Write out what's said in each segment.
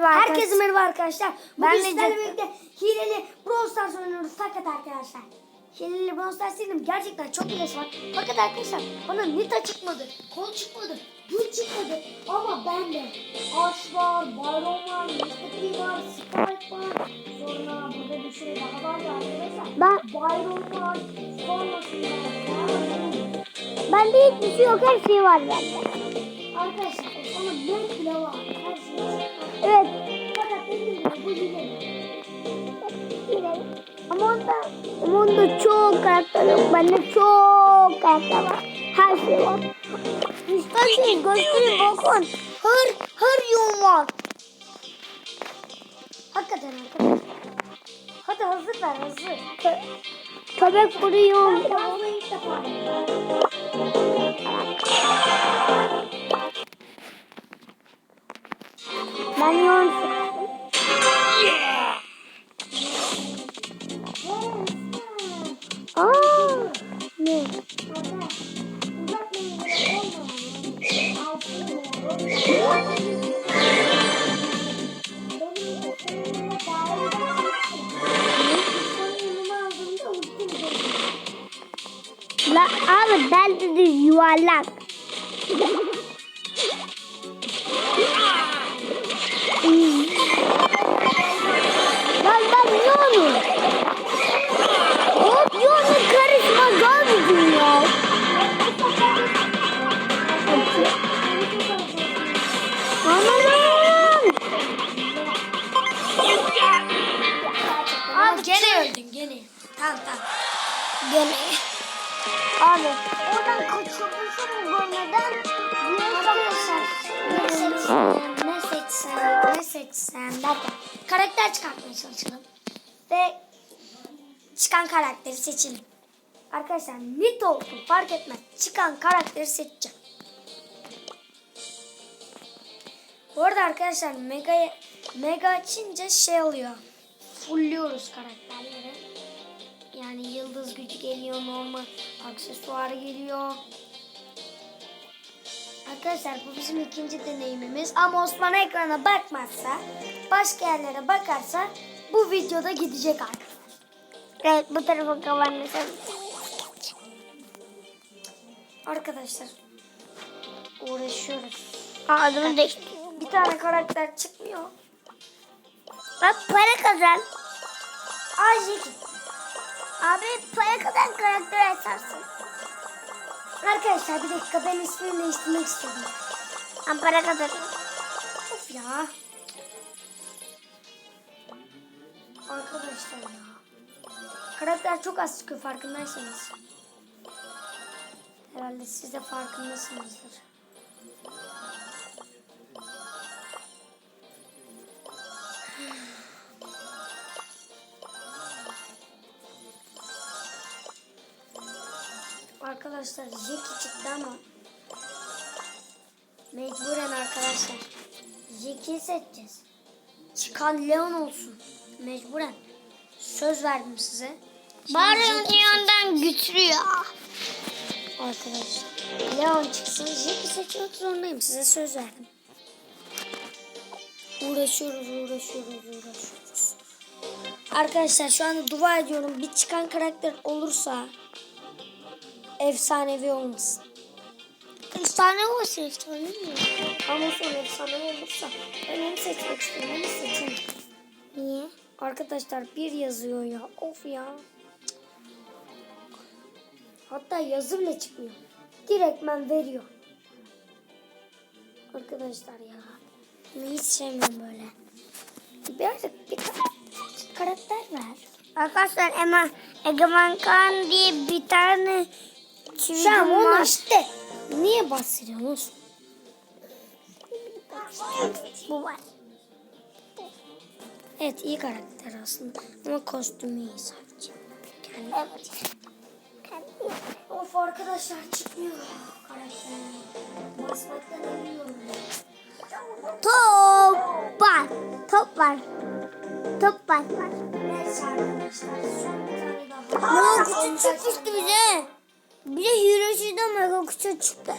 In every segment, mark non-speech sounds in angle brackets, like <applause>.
Herkese merhaba arkadaşlar. Bugün Ben de sizlerle birlikte hileli Brawl Stars oynuyoruz. Fakat arkadaşlar. Hileli Brawl Stars değilim. Gerçekten çok hilesi var. Fakat arkadaşlar bana Nita çıkmadı. Kol çıkmadı. Gül çıkmadı. Ama bende Ash var, Byron var. P var, Spike var. Sonra burada bir sürü daha var ya arkadaşlar. Ben, Byron var, sonrasında var. bende hiçbir şey yok. Her şey var bende. Arkadaşlar zaman ne bile var. Evet. Ama onda, ama onda çok karakter yok. Bende çok karakter var. Her şey var. İsterseniz göstereyim bakın. Her, her yol var. Hakikaten arkadaşlar. Hadi hazır ver hazır. Kö köpek vuruyor. Ben fazla ilk defa. Yuvarlak. Hmm. Lan ben yonu. Hop yonu karışma görmedin ya. Amanın. Abi gene öldün gene. Tamam tamam. Gene. 80 derken karakter çıkartmaya çalışalım. Ve çıkan karakteri seçelim. Arkadaşlar nit olsun fark etmez. Çıkan karakteri seçeceğim. Bu arada arkadaşlar mega mega açınca şey oluyor. Fulluyoruz karakterleri. Yani yıldız gücü geliyor, normal aksesuar geliyor. Arkadaşlar bu bizim ikinci deneyimimiz. Ama Osman ekrana bakmazsa, başka yerlere bakarsa bu videoda gidecek arkadaşlar. Evet bu tarafa kapanmışım. Arkadaşlar uğraşıyoruz. Aa adımı değişti. Bir tane karakter çıkmıyor. Bak para kazan. Ay. Abi para kazan karakter açarsın. Arkadaşlar bir dakika ben ismini değiştirmek istedim. Ben para kazan. Of ya. Arkadaşlar ya. Karakter çok az çıkıyor farkındaysanız. Herhalde siz de farkındasınızdır. Arkadaşlar Jackie çıktı ama mecburen arkadaşlar Jackie'yi seçeceğiz. Çıkan Leon olsun. Mecburen. Söz verdim size. Bari yandan güçlü ya. Arkadaşlar. Leon çıksın. Jack'i seçmek zorundayım. Size söz verdim. Uğraşıyoruz, uğraşıyoruz, uğraşıyoruz. Arkadaşlar şu anda dua ediyorum. Bir çıkan karakter olursa efsanevi olmasın. Efsane olsun efsane mi? Ama sonra efsanevi olursa ben onu seçmek istiyorum. Onu seçeyim. Niye? Arkadaşlar bir yazıyor ya. Of ya. Hatta yazı bile çıkmıyor. Direktmen veriyor. Arkadaşlar ya. Ben hiç sevmiyorum böyle. Birazcık bir karakter, ver. Arkadaşlar Egemen Kan diye bir tane Sen onu işte. Niye bahsediyorsunuz? Bu var. Evet iyi karakter aslında. Ama kostümü iyi sadece. Kendi Evet. Of arkadaşlar çıkmıyor karakter. Basmaktan ölüyorum. Top var. Top var. Top var. Neyse arkadaşlar son bir tane daha. Mega kutu çıkmıştı bize. Bize Hiroşi'de mega kutu çıktı.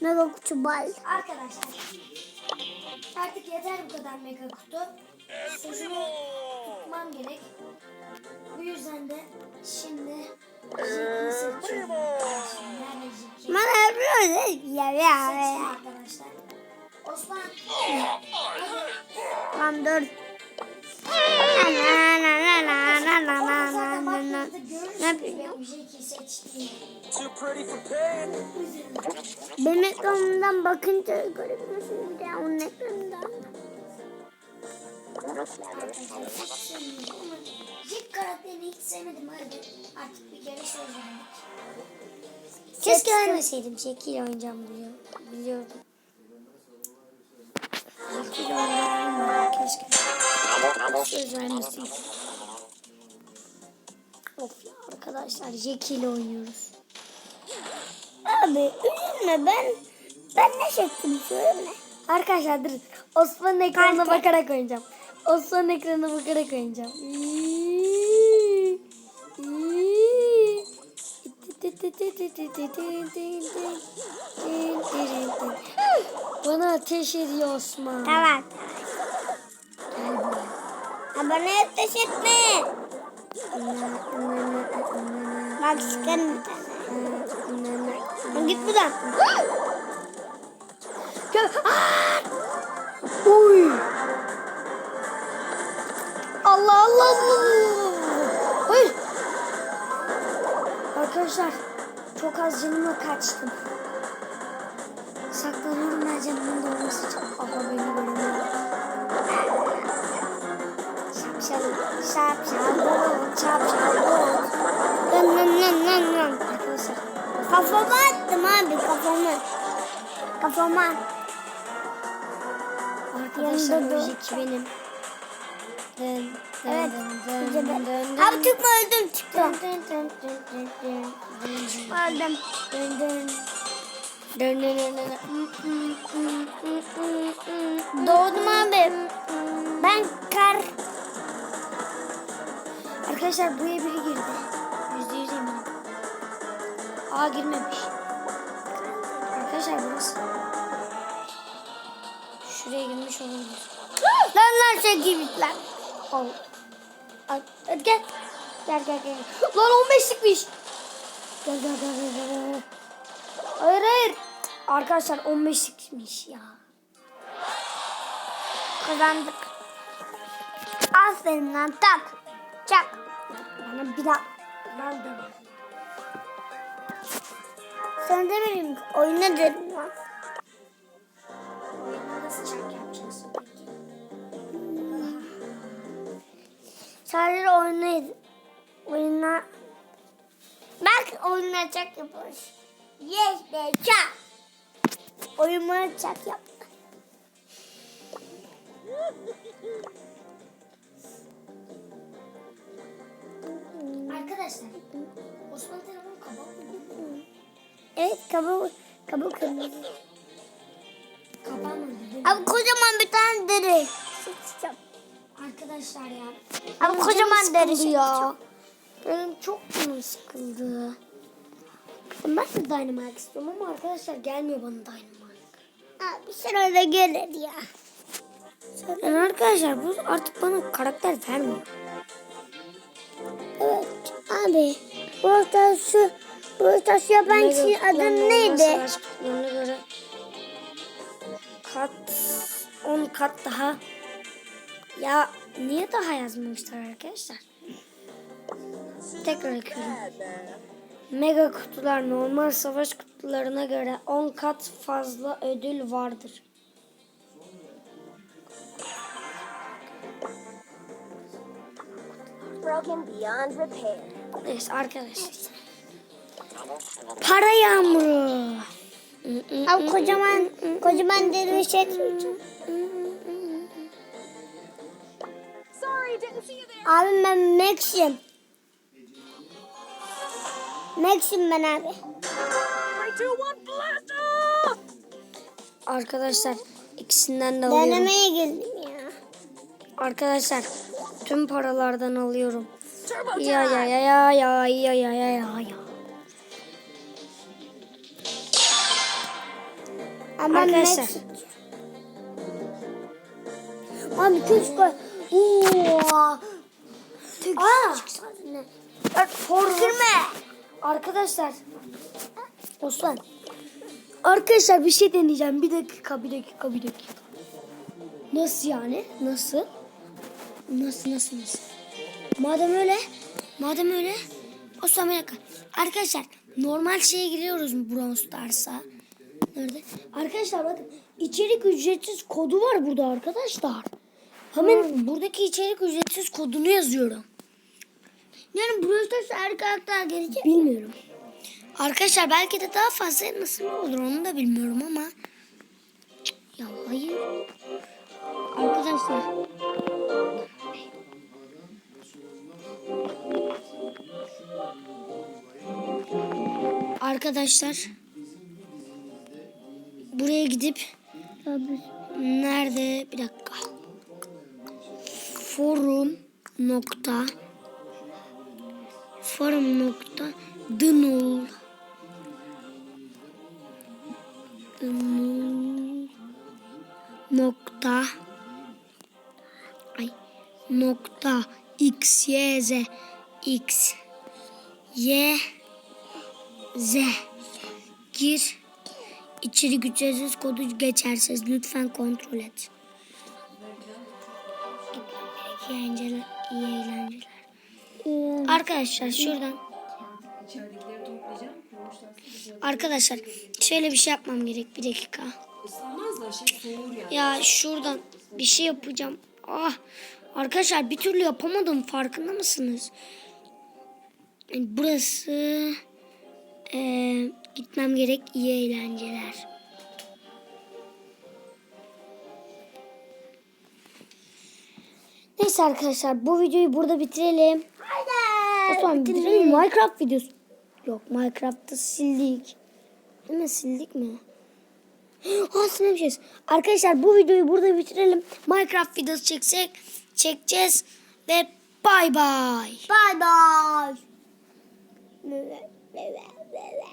Mega kutu bal. Arkadaşlar Artık yeter bu kadar mega kutu. Sözümü tutmam gerek. Bu yüzden de şimdi Jiggy'yi seçiyorum. Bana. Ya ya ya. arkadaşlar. Osman. Tamam dur. Na Ne pain. Benim ekranımdan bakınca görebiliyorsunuz bir de onun ekranından. Jig karakterini hiç sevmedim hadi. Artık bir kere söz verdik. Keşke vermeseydim. Jackie ile oynayacağım biliyor, biliyordum. Jackie ile oynayacağım keşke. Söz vermeseydim. Of ya arkadaşlar ile oynuyoruz. Abi üzülme ben ben ne çektim söyle. Arkadaşlar dur. Osman'ın ekranına bakarak oynayacağım. Osman'ın ekranına bakarak oynayacağım. Bana ateş ediyor Osman. Tamam. Gel buraya. Ha bana ateş etme. Bak sıkarım bir tane. Git buradan. Gel. Aa! Uy. Allah Allah Allah. Hayır. Arkadaşlar çok az canımla kaçtım. Saklanıyorum ben canımın dolması için. Aha beni görüyor. Şapşal, şapşal, çarpacağım. Lan lan lan lan lan. Arkadaşlar kafama attım abi kafamı. Kafama. Arkadaşlar müzik benim. Dön, evet. Dön, dön. Abi çıkma öldüm çıktı. Dön, dön, dön, dön, dön, dön. Çıkma öldüm. Dön dön. Doğdum abi. Ben kar Arkadaşlar buraya biri girdi. Yüzde yüz eminim. Aa girmemiş. Arkadaşlar burası. Şuraya girmiş olabilir. <gasps> Lan lan şey gibitler. Al. Al. Hadi gel. Gel gel gel. <gasps> Lan 15'likmiş. Gel gel gel gel gel. gel. Hayır hayır. Arkadaşlar 15'likmiş ya. Kazandık. Aferin lan tak. Çak. Bana bir daha. Ben de. Sen de benim oyuna derim lan. Sadece oyuna oyuna Bak oyuna çak yapıyoruz. Yes de çak. Oyuna çak yap. Arkadaşlar. Osman telefonu kapalı. Evet kabuk kabuk kırmızı. Kapanmadı. Abi kocaman bir tane deri. Arkadaşlar ya. Abi kocaman deri ya. Benim çok canım sıkıldı. Ben de Dynamite istiyorum ama arkadaşlar gelmiyor bana Dynamite. Abi sırada gelir ya. Yani arkadaşlar bu artık bana karakter vermiyor. Abi. Burada şu burada şu yapan kişinin adı neydi? Kutularına göre kat 10 kat daha. Ya niye daha yazmamışlar arkadaşlar? Tekrar okuyorum. Mega kutular normal savaş kutularına göre 10 kat fazla ödül vardır. Broken beyond repair. Neyse arkadaşlar. Para yağmuru. Abi kocaman kocaman deri çekmeyeceğim. Abi ben Max'im. Max'im ben abi. Arkadaşlar ikisinden de alıyorum. Denemeye geldim ya. Arkadaşlar tüm paralardan alıyorum. Ya ya ya ya ya ya ya ya ya ya. Ama Arkadaşlar. Max Abi keşke. Oo. Tek Aa. çıksa ne? Bak forma. Tükürme. Arkadaşlar. Osman. Arkadaşlar bir şey deneyeceğim. Bir dakika, bir dakika, bir dakika. Nasıl yani? Nasıl? Nasıl, nasıl, nasıl? Madem öyle, madem öyle. Bir dakika. Arkadaşlar normal şeye giriyoruz mu Bronze Stars'a? Nerede? Arkadaşlar bakın içerik ücretsiz kodu var burada arkadaşlar. Hemen buradaki içerik ücretsiz kodunu yazıyorum. Yani Brawl her karakter gelecek. Bilmiyorum. Arkadaşlar belki de daha fazla nasıl olur onu da bilmiyorum ama. Ya hayır. Arkadaşlar. Arkadaşlar. Buraya gidip nerede bir dakika. Forum nokta forum nokta dınul dınul nokta ay nokta x y z x y z gir içerik ücretsiz kodu geçersiz lütfen kontrol et. İyi eğlenceler. iyi eğlenceler. Ee, Arkadaşlar şuradan. Arkadaşlar şöyle bir şey yapmam gerek bir dakika. Şey. Ya şuradan bir şey yapacağım. Ah arkadaşlar bir türlü yapamadım farkında mısınız? Yani Burası eee, gitmem gerek iyi eğlenceler. Neyse arkadaşlar bu videoyu burada bitirelim. Hadi. Osman bitirelim Minecraft videosu. Yok Minecraft'ı sildik. Değil mi sildik mi? <gasps> Ha silmişiz. Arkadaşlar bu videoyu burada bitirelim. Minecraft videosu çeksek çekeceğiz ve bay bay. Bye bye. Müve, müve, müve.